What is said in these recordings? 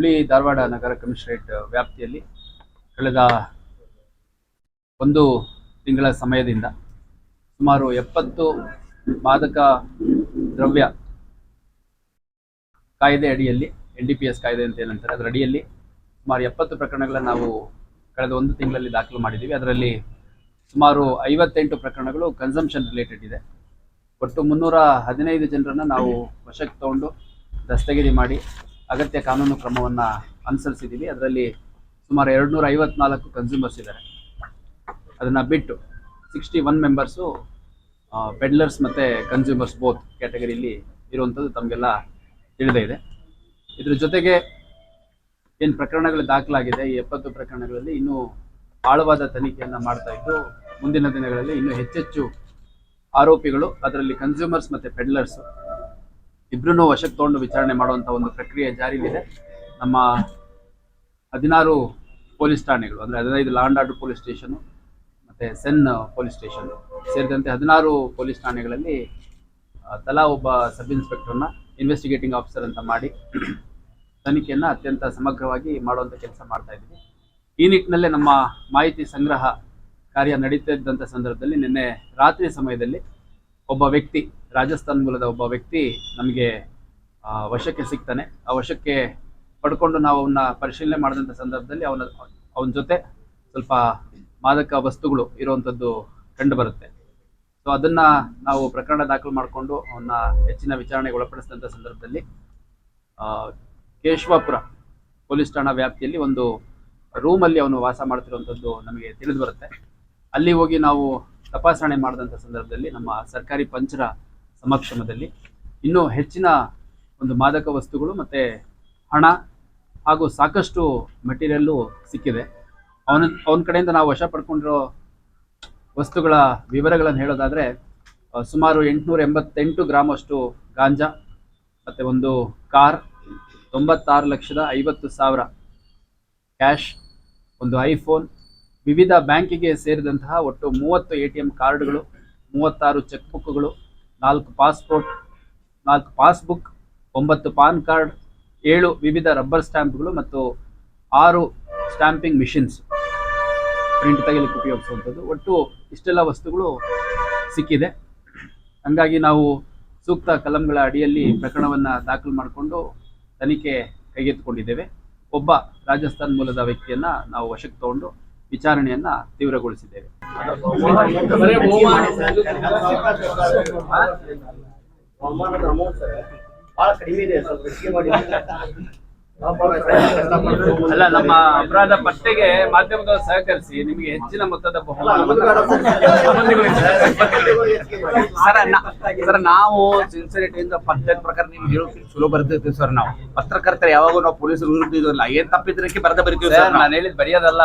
ಹುಬ್ಳಿ ಧಾರವಾಡ ನಗರ commissionerate ವ್ಯಾಪ್ತಿಯಲ್ಲಿ ಕಳೆದ ಒಂದು ತಿಂಗಳ ಸಮಯದಿಂದ ಸುಮಾರು ಎಪ್ಪತ್ತು ಮಾದಕ ದ್ರವ್ಯ ಕಾಯ್ದೆ ಅಡಿಯಲ್ಲಿ ಎನ್ ಡಿ ಪಿ ಎಸ್ ಕಾಯ್ದೆ ಅಂತ ಏನಂತಾರೆ, ಅದರ ಅಡಿಯಲ್ಲಿ ಸುಮಾರು ಎಪ್ಪತ್ತು ಪ್ರಕರಣಗಳನ್ನು ನಾವು ಕಳೆದ ಒಂದು ತಿಂಗಳಲ್ಲಿ ದಾಖಲು ಮಾಡಿದ್ದೀವಿ. ಅದರಲ್ಲಿ ಸುಮಾರು ಐವತ್ತೆಂಟು ಪ್ರಕರಣಗಳು ಕನ್ಸಂಪ್ಷನ್ ರಿಲೇಟೆಡ್ ಇದೆ. ಒಟ್ಟು ಮುನ್ನೂರ ಹದಿನೈದು ಜನರನ್ನು ನಾವು ವಶಕ್ಕೆ ತಗೊಂಡು ದಸ್ತಗಿರಿ ಮಾಡಿ ಅಗತ್ಯ ಕಾನೂನು ಕ್ರಮವನ್ನು ಅನುಸರಿಸಿದ್ದೀವಿ ಅದರಲ್ಲಿ ಸುಮಾರು ಎರಡು ನೂರ ಐವತ್ನಾಲ್ಕು ಕನ್ಸ್ಯೂಮರ್ಸ್ ಇದ್ದಾರೆ ಅದನ್ನು ಬಿಟ್ಟು ಸಿಕ್ಸ್ಟಿ ಒನ್ ಮೆಂಬರ್ಸು ಪೆಡ್ಲರ್ಸ್ ಮತ್ತು ಕನ್ಸ್ಯೂಮರ್ಸ್ ಬೋತ್ ಕ್ಯಾಟಗರಿಲಿ ಇರುವಂಥದ್ದು ತಮಗೆಲ್ಲ ತಿಳಿದೇ ಇದೆ. ಇದ್ರ ಜೊತೆಗೆ ಏನು ಪ್ರಕರಣಗಳು ದಾಖಲಾಗಿದೆ, ಈ ಎಪ್ಪತ್ತು ಪ್ರಕರಣಗಳಲ್ಲಿ ಇನ್ನೂ ಆಳವಾದ ತನಿಖೆಯನ್ನು ಮಾಡ್ತಾ ಇದ್ದು, ಮುಂದಿನ ದಿನಗಳಲ್ಲಿ ಇನ್ನೂ ಹೆಚ್ಚೆಚ್ಚು ಆರೋಪಿಗಳು, ಅದರಲ್ಲಿ ಕನ್ಸ್ಯೂಮರ್ಸ್ ಮತ್ತು ಪೆಡ್ಲರ್ಸ್ ಇಬ್ಬರೂ ವಶಕ್ಕೆ ತಗೊಂಡು ವಿಚಾರಣೆ ಮಾಡುವಂತ ಒಂದು ಪ್ರಕ್ರಿಯೆ ಜಾರಿಯಲ್ಲಿದೆ. ನಮ್ಮ ಹದಿನಾರು ಪೊಲೀಸ್ ಠಾಣೆಗಳು, ಅಂದ್ರೆ ಹದಿನೈದು ಲಾಂಡ್ ಆರ್ಡರ್ ಪೊಲೀಸ್ ಸ್ಟೇಷನ್, ಮತ್ತೆ ಸೆನ್ ಪೊಲೀಸ್ ಸ್ಟೇಷನ್ ಸೇರಿದಂತೆ ಹದಿನಾರು ಪೊಲೀಸ್ ಠಾಣೆಗಳಲ್ಲಿ ತಲಾ ಒಬ್ಬ ಸಬ್ ಇನ್ಸ್ಪೆಕ್ಟರ್ನ ಇನ್ವೆಸ್ಟಿಗೇಟಿಂಗ್ ಆಫೀಸರ್ ಅಂತ ಮಾಡಿ ತನಿಖೆಯನ್ನು ಅತ್ಯಂತ ಸಮಗ್ರವಾಗಿ ಮಾಡುವಂಥ ಕೆಲಸ ಮಾಡ್ತಾ ಇದ್ದೀವಿ. ಈ ನಿಟ್ಟಿನಲ್ಲೇ ನಮ್ಮ ಮಾಹಿತಿ ಸಂಗ್ರಹ ಕಾರ್ಯ ನಡೀತಾ ಇದ್ದಂಥ ಸಂದರ್ಭದಲ್ಲಿ ನಿನ್ನೆ ರಾತ್ರಿ ಸಮಯದಲ್ಲಿ ಒಬ್ಬ ವ್ಯಕ್ತಿ ರಾಜಸ್ಥಾನ್ ಮೂಲದ ಒಬ್ಬ ವ್ಯಕ್ತಿ ನಮಗೆ ವಶಕ್ಕೆ ಸಿಗ್ತಾನೆ. ಆ ವಶಕ್ಕೆ ಪಡ್ಕೊಂಡು ನಾವು ಅವನ್ನ ಪರಿಶೀಲನೆ ಮಾಡಿದಂಥ ಸಂದರ್ಭದಲ್ಲಿ ಅವನ ಅವನ ಜೊತೆ ಸ್ವಲ್ಪ ಮಾದಕ ವಸ್ತುಗಳು ಇರುವಂಥದ್ದು ಕಂಡು ಬರುತ್ತೆ. ಸೊ ಅದನ್ನ ನಾವು ಪ್ರಕರಣ ದಾಖಲು ಮಾಡಿಕೊಂಡು ಅವನ್ನ ಹೆಚ್ಚಿನ ವಿಚಾರಣೆಗೆ ಒಳಪಡಿಸಿದಂಥ ಸಂದರ್ಭದಲ್ಲಿ ಕೇಶವಾಪುರ ಪೊಲೀಸ್ ಠಾಣಾ ವ್ಯಾಪ್ತಿಯಲ್ಲಿ ಒಂದು ರೂಮಲ್ಲಿ ಅವನು ವಾಸ ಮಾಡ್ತಿರುವಂಥದ್ದು ನಮಗೆ ತಿಳಿದು ಬರುತ್ತೆ. ಅಲ್ಲಿ ಹೋಗಿ ನಾವು ತಪಾಸಣೆ ಮಾಡಿದಂಥ ಸಂದರ್ಭದಲ್ಲಿ ನಮ್ಮ ಸರ್ಕಾರಿ ಪಂಚರ ಸಮಕ್ಷಮದಲ್ಲಿ. ಇನ್ನೂ ಹೆಚ್ಚಿನ ಒಂದು ಮಾದಕ ವಸ್ತುಗಳು ಮತ್ತು ಹಣ ಹಾಗೂ ಸಾಕಷ್ಟು ಮೆಟೀರಿಯಲ್ಲು ಸಿಕ್ಕಿದೆ. ಅವನ ಅವನ ಕಡೆಯಿಂದ ನಾವು ವಶ ಪಡ್ಕೊಂಡಿರೋ ವಸ್ತುಗಳ ವಿವರಗಳನ್ನು ಹೇಳೋದಾದರೆ ಸುಮಾರು ಎಂಟುನೂರ ಎಂಬತ್ತೆಂಟು ಗ್ರಾಮ್ ಅಷ್ಟು ಗಾಂಜಾ ಮತ್ತು ಒಂದು ಕಾರ್, ತೊಂಬತ್ತಾರು ಲಕ್ಷದ ಐವತ್ತು ಸಾವಿರ ಕ್ಯಾಶ್, ಒಂದು ಐಫೋನ್, ವಿವಿಧ ಬ್ಯಾಂಕಿಗೆ ಸೇರಿದಂತಹ ಒಟ್ಟು ಮೂವತ್ತು ಎ ಟಿ ಎಂ ಕಾರ್ಡ್ಗಳು, ಮೂವತ್ತಾರು ಚೆಕ್ ಬುಕ್ಗಳು ನಾಲ್ಕು ಪಾಸ್ಪೋರ್ಟ್, ನಾಲ್ಕು ಪಾಸ್ಬುಕ್, ಒಂಬತ್ತು ಪಾನ್ ಕಾರ್ಡ್, ಏಳು ವಿವಿಧ ರಬ್ಬರ್ ಸ್ಟ್ಯಾಂಪ್ಗಳು ಮತ್ತು ಆರು ಸ್ಟ್ಯಾಂಪಿಂಗ್ ಮಿಷಿನ್ಸ್ ಪ್ರಿಂಟ್ ತೆಗೆಯಲಿಕ್ಕೆ ಉಪಯೋಗಿಸುವಂಥದ್ದು. ಒಟ್ಟು ಇಷ್ಟೆಲ್ಲ ವಸ್ತುಗಳು ಸಿಕ್ಕಿದೆ. ಹಂಗಾಗಿ ನಾವು ಸೂಕ್ತ ಕಲಂಗಳ ಅಡಿಯಲ್ಲಿ ಪ್ರಕರಣವನ್ನು ದಾಖಲು ಮಾಡಿಕೊಂಡು ತನಿಖೆ ಕೈಗೆತ್ತಿಕೊಂಡಿದ್ದೇವೆ. ಒಬ್ಬ ರಾಜಸ್ಥಾನ್ ಮೂಲದ ವ್ಯಕ್ತಿಯನ್ನು ನಾವು ವಶಕ್ಕೆ ತಗೊಂಡು ವಿಚಾರಣೆಯನ್ನು ತೀವ್ರಗೊಳಿಸಿದ್ದೇವೆ. ಅವಮಾನದ ಅಮೌಂಟ್ ಸರ್ ಬಹಳ ಕಡಿಮೆ ಇದೆ ಸ್ವಲ್ಪ ಹೆಚ್ಚಿಗೆ ಮಾಡಿ ಅಲ್ಲ ನಮ್ಮ ಅಪರಾಧ ಪತ್ತೆಗೆ ಮಾಧ್ಯಮದವರು ಸಹಕರಿಸಿ ನಿಮಗೆ ಹೆಚ್ಚಿನ ಮೊತ್ತದ ಸರ್ ನಾವು ಸಿನ್ಸಿರಿಟಿಯಿಂದ ಪಂಚಾಯತ್ ಪ್ರಕಾರ ನಿಮ್ಗೆ ಹೇಳೋಕೆ ಚಲೋ ಬರ್ತಿರ್ತೀವಿ ಸರ್ ನಾವು ಪತ್ರಕರ್ತರು ಯಾವಾಗ ನಾವು ಪೊಲೀಸರು ಇರ್ತಿದ್ವಲ್ಲ ಏನ್ ತಪ್ಪಿದ್ರಕ್ಕೆ ಬರೆದ ಬರಿತೀವಿ ಸರ್ ನಾನು ಹೇಳಿದ್ ಬರೆಯೋದಲ್ಲ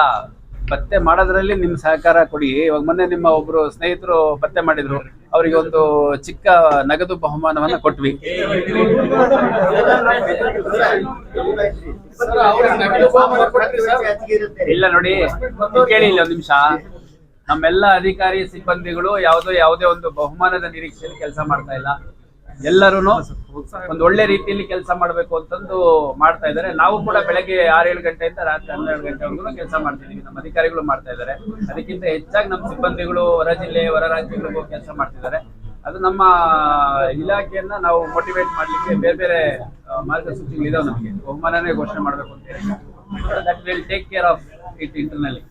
ಪತ್ತೆ ಮಾಡೋದ್ರಲ್ಲಿ ನಿಮ್ ಸಹಕಾರ ಕೊಡಿ. ಇವಾಗ ಮೊನ್ನೆ ನಿಮ್ಮ ಒಬ್ರು ಸ್ನೇಹಿತರು ಪತ್ತೆ ಮಾಡಿದ್ರು. ಅವರಿಗೆ ಒಂದು ಚಿಕ್ಕ ನಗದು ಬಹುಮಾನವನ್ನ ಕೊಟ್ವಿ. ಇಲ್ಲ ನೋಡಿ ಕೇಳಿ ಇಲ್ಲ ಒಂದು ನಿಮಿಷ. ನಮ್ಮೆಲ್ಲ ಅಧಿಕಾರಿ ಸಿಬ್ಬಂದಿಗಳು ಯಾವುದೋ ಯಾವುದೇ ಒಂದು ಬಹುಮಾನದ ನಿರೀಕ್ಷೆಯಲ್ಲಿ ಕೆಲಸ ಮಾಡ್ತಾ ಇಲ್ಲ. ಎಲ್ಲರೂ ಒಂದು ಒಳ್ಳೆ ರೀತಿಯಲ್ಲಿ ಕೆಲಸ ಮಾಡಬೇಕು ಅಂತಂದು ಮಾಡ್ತಾ ಇದ್ದಾರೆ. ನಾವು ಕೂಡ ಬೆಳಗ್ಗೆ ಆರು ಏಳು ಗಂಟೆಯಿಂದ ರಾತ್ರಿ ಹನ್ನೆರಡು ಗಂಟೆವರೆಗೂ ಕೆಲಸ ಮಾಡ್ತಿದ್ದೀವಿ ನಮ್ಮ ಅಧಿಕಾರಿಗಳು ಮಾಡ್ತಾ ಇದ್ದಾರೆ. ಅದಕ್ಕಿಂತ ಹೆಚ್ಚಾಗಿ ನಮ್ಮ ಸಿಬ್ಬಂದಿಗಳು ಹೊರ ಜಿಲ್ಲೆ, ಹೊರ ರಾಜ್ಯಗಳಿಗೂ ಕೆಲಸ ಮಾಡ್ತಿದ್ದಾರೆ. ಅದು ನಮ್ಮ ಇಲಾಖೆಯನ್ನ ನಾವು ಮೋಟಿವೇಟ್ ಮಾಡ್ಲಿಕ್ಕೆ ಬೇರೆ ಬೇರೆ ಮಾರ್ಗಸೂಚಿಗಳಿದಾವೆ ನಮಗೆ. ಬಹುಮಾನನೇ ಘೋಷಣೆ ಮಾಡಬೇಕು ಅಂತ ಹೇಳಿ. That will take care of it ಇಂಟರ್ನಲ್ಲಿ